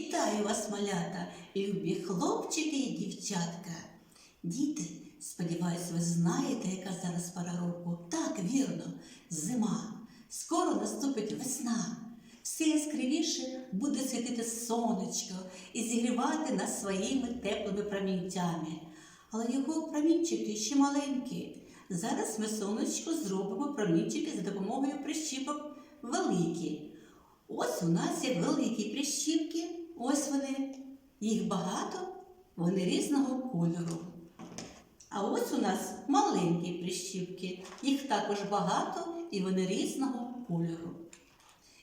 Вітаю вас, малята, любі хлопчики і дівчатка. Діти, сподіваюсь, ви знаєте, яка зараз пора року. Так, вірно, зима. Скоро наступить весна. Все яскравіше буде світити сонечко і зігрівати нас своїми теплими промінцями. Але його промінчики ще маленькі. Зараз ми сонечко зробимо промінчики за допомогою прищіпок великі. Ось у нас є великі прищіпки, ось вони. Їх багато, вони різного кольору. А ось у нас маленькі прищіпки, їх також багато і вони різного кольору.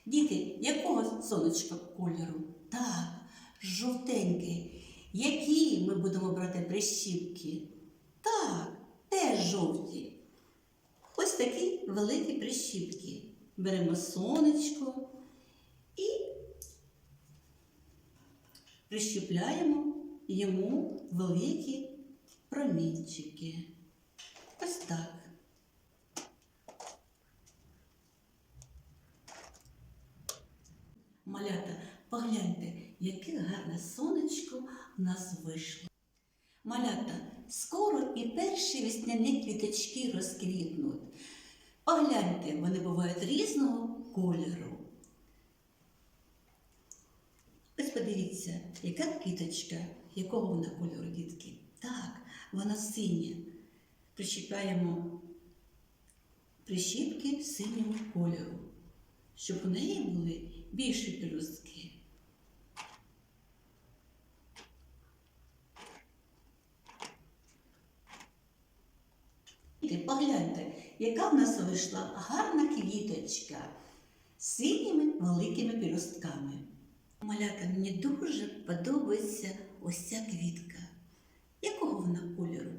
Діти, якого сонечка кольору? Так, жовтенький. Які ми будемо брати прищіпки? Так, теж жовті. Ось такі великі прищіпки. Беремо сонечко і прищепляємо йому великі промінчики. Ось так. Малята, погляньте, яке гарне сонечко в нас вийшло. Малята, скоро і перші весняні квіточки розквітнуть. Погляньте, вони бувають різного кольору. Ось подивіться, яка квіточка, якого вона кольору, дітки? Так, вона синя. Прищіпаємо прищіпки синього кольору, щоб у неї були більші пелюстки. Погляньте, яка в нас вийшла гарна квіточка з синіми великими пелюстками. Малята, мені дуже подобається ось ця квітка. Якого вона кольору?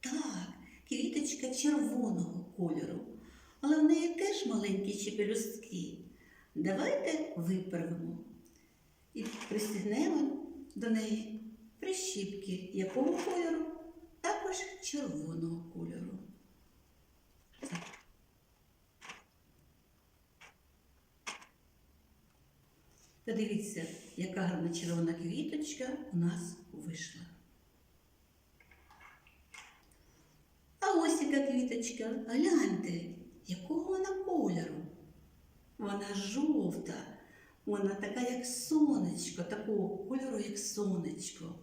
Так, квіточка червоного кольору. Але в неї теж маленькі ще пелюстки. Давайте виправимо і пристігнемо до неї прищіпки якого кольору? Також червоного кольору. Подивіться, яка гарна червона квіточка у нас вийшла. А ось яка квіточка, гляньте, якого вона кольору. Вона жовта, вона така, як сонечко, такого кольору, як сонечко.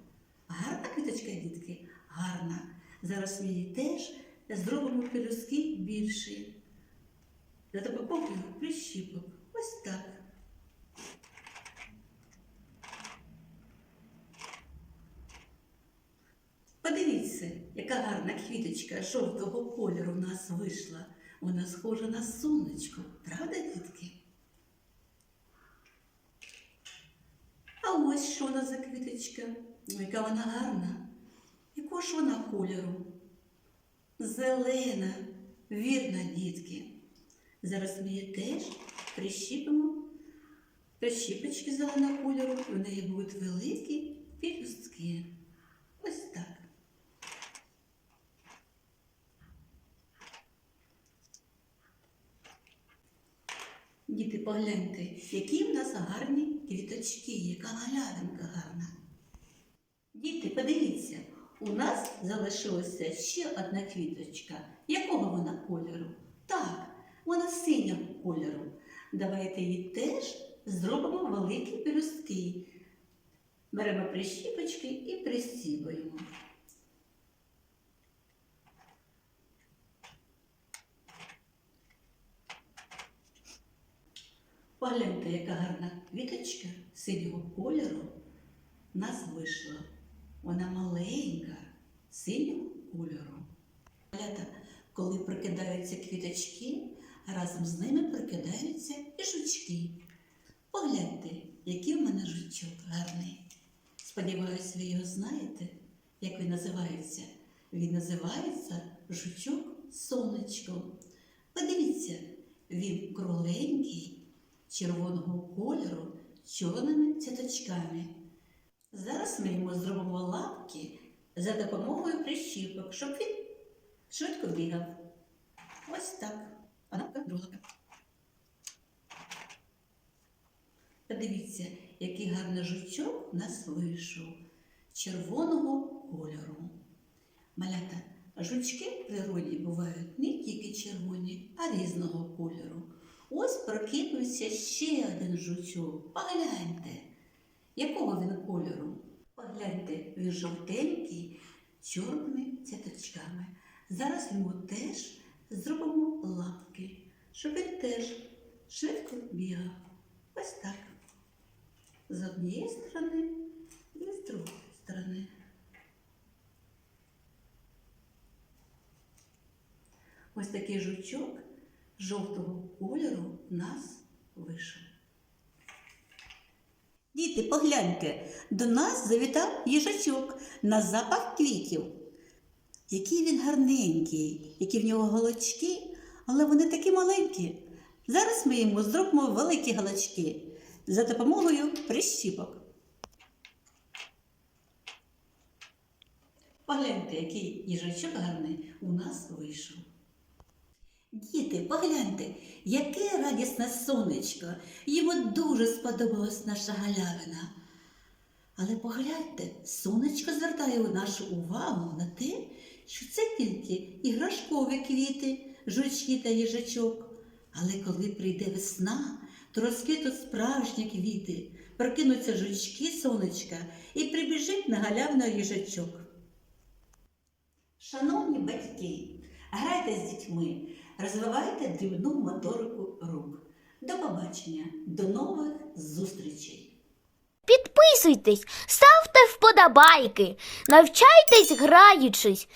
Гарна квіточка, дітки, гарна. Зараз ми її теж зробимо пелюстки більші. За допомогою прищіпок. Ось так. Подивіться, яка гарна квіточка жовтого кольору в нас вийшла. Вона схожа на сонечко, правда, дітки? А ось що вона за квіточка, Ой, яка вона гарна. Якого ж вона кольору? Зелена, вірна, дітки. Зараз ми її теж прищіпимо. Прищіпочки зеленого кольору, в неї будуть великі пілюстки. Ось так. Діти, погляньте, які в нас гарні квіточки, яка галявинка гарна. Діти, подивіться, у нас залишилася ще одна квіточка. Якого вона кольору? Так, вона синього кольору. Давайте її теж зробимо великі пелюстки. Беремо прищіпочки і присібаємо. Погляньте, яка гарна квіточка синього кольору нас вийшла. Вона маленька, синього кольору. Малята, коли прикидаються квіточки, разом з ними прикидаються і жучки. Погляньте, який в мене жучок гарний. Сподіваюсь, ви його знаєте, як він називається. Він називається жучок сонечко. Подивіться, він кругленький, червоного кольору, чорними цяточками. Зараз ми йому зробимо лапки за допомогою прищіпок, щоб він швидко бігав. Ось так. А ну-ка, друга. Подивіться, який гарний жучок у нас вийшов червоного кольору. Малята, жучки в природі бувають не тільки червоні, а різного кольору. Ось прокинувся ще один жучок. Погляньте, якого він кольору? Погляньте, він жовтенький, чорними цяточками. Зараз йому теж зробимо лапки, щоб він теж швидко бігав. Ось так. З однієї сторони і з другої сторони. Ось такий жучок жовтого кольору нас вийшов. Діти, погляньте, до нас завітав їжачок на запах квітів. Який він гарненький, які в нього голочки, але вони такі маленькі. Зараз ми йому зробимо великі галочки за допомогою прищіпок. Погляньте, який їжачок гарний у нас вийшов. Діти, погляньте, яке радісне сонечко. Йому дуже сподобалась наша галявина. Але погляньте, сонечко звертає нашу увагу на те, що це тільки іграшкові квіти, жучки та їжачок. Але коли прийде весна, то розквітуть справжні квіти, прокинуться жучки сонечка і прибіжить на галявину їжачок. Шановні батьки, грайте з дітьми, розвивайте дрібну моторику рук. До побачення, до нових зустрічей! Підписуйтесь, ставте вподобайки, навчайтесь граючись